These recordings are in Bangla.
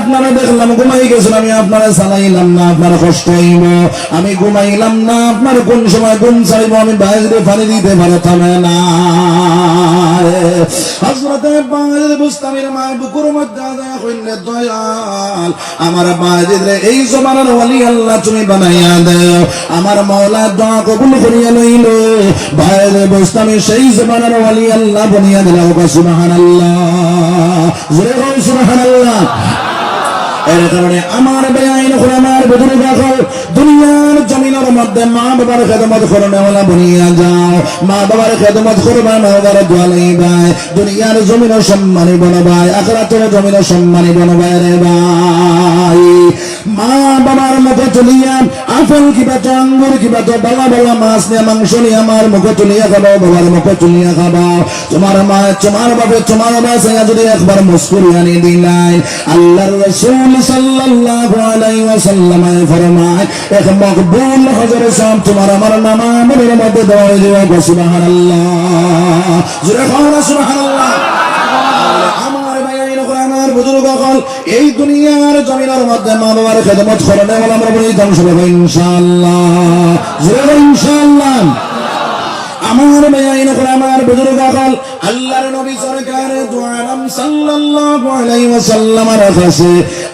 আপনারা দেখলাম, ঘুমাই গেছেন, আমি আপনারা চালাইলাম না, আপনার কষ্ট হইব আমি ঘুমাইলাম না, আপনার কোন সময় ঘুম চাইব, আমি বাইরে পানি দিতে পারতাম না। এই আল্লাহ তুমি বানাইয়া আমার সেই ওয়ালি আল্লাহ এর কারণে আমার বেআইন আমার বুধুর দখল দুনিয়ার জমিনের মধ্যে মা বাবার খেদমত করনেওয়ালা বনিয়া যাও। মা বাবার খেদমত করবা মা বাবার দোয়ালাই ভাই দুনিয়ার জমিন সম্মানী বনবাই আখরাতের জমিন সম্মানী বনবাই রে ভাই। মা বাবার মুখে তুলিয়া আপেল কিবা তো আঙ্গুর, কিবা তো বালা বালা মাছ নিয়ে, মাংস নিয়ে আমার মুখে তুলিয়া খাবাও, বাবার মুখে তুলিয়া খাবাও। তোমার মা, তোমার বাপে, তোমার বাসে যদি একবার মুস্কুরি আনি দিলাই আল্লাহর রাসূল সাল্লাল্লাহু আলাইহি ওয়াসাল্লাম ফরমায় এক মকবুল হজর সব তোমার আমার নামাজের মধ্যে দেওয়া হয়ে যাবে সুবহানাল্লাহ। জোরে খাওয়া সুবহানাল্লাহ। এই দুনিয়ার জমিনের মধ্যে মা বাবার খেদমত করে নেওয়া আমরা বলি, ধ্বংস হবে ইনশাআল্লাহ। জোরে ইনশাআল্লাহ। আমার বেআইন আমার বুজুর্গ হল আল্লাহর নবী সরকার দুআলাম সাল্লাল্লাহু আলাইহি ওয়াসাল্লামের কাছে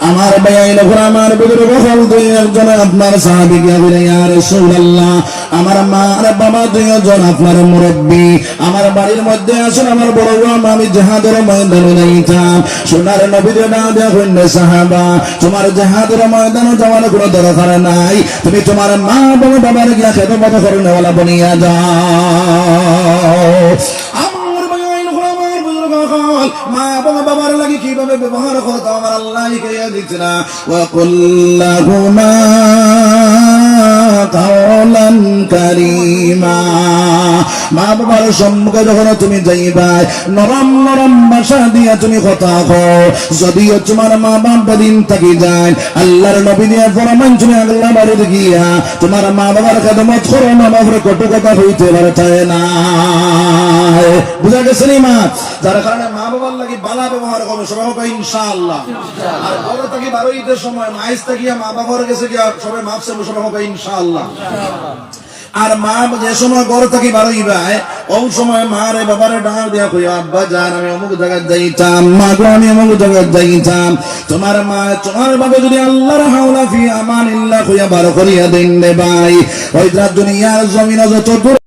আমার বেআইন করে আমার বুজুর্গ হল দুই একজন, আপনার সাহাবী বলে, ইয়া রাসূলুল্লাহ, আমার মা আর বাবা দুইজন, আপনার মুরব্বী। আমার বাড়ির মধ্যে আসুন, আমার বড় বাবা, আমি জাহাদের ময়দানে যাইতাম। সোনার নবীর না দেখুন সাহাবা, তোমার জাহাদের ময়দানে যাওয়ার কোনো দরকার নাই। তুমি তোমার মা বাবা বাবার গিয়া খেদমত করে নেওয়ালা বনিয়া যাও। ব্যবহার করতো আমার আল্লাহ লিখাইয়া দিচ্ছে না। ওয়াকুল্লাহুমা কাওলান কারীমা। মা বাবার সম্মুখে যখন তুমি যাইবাই, নরম নরম ভাষা দিয়া তুমি কথা কও। যদিও তোমার মা বাবা দিন থাকি যায়, আল্লাহর নবী দিয়ে ফরমান তুমি আল্লাহ বাড়িতে গিয়া, তোমার মা বাবার খেদমত করো মা বাবার কটু কথা হইতে পারতে না? বুঝা গেছে নি মা? যার কারণে মা বাবার লাগি বালা ব্যবহার করবে, সবাই হবে ইনশাআল্লাহ। আর বড় থাকি বারো ঈদের সময় মাইস থাকিয়া মা বাবার গেছে গিয়া সবাই মাপছে সবাই হবে ইনশাআল্লাহ। আর মা যে সময় ঘর থেকে ভাই ওই সময় মা রে বাবারে ডাক দিয়া কই আব্বা জান, আমি অমুক জায়গায় যাইতাম, মা গো, আমি অমুক জায়গায় যাইতাম। তোমার মা, তোমার বাবা যদি আল্লাহর হাওলা ফি আমানিল্লাহ কইয়া বার করিয়া দেন রে ভাই, ওই দুনিয়ার জমিন যত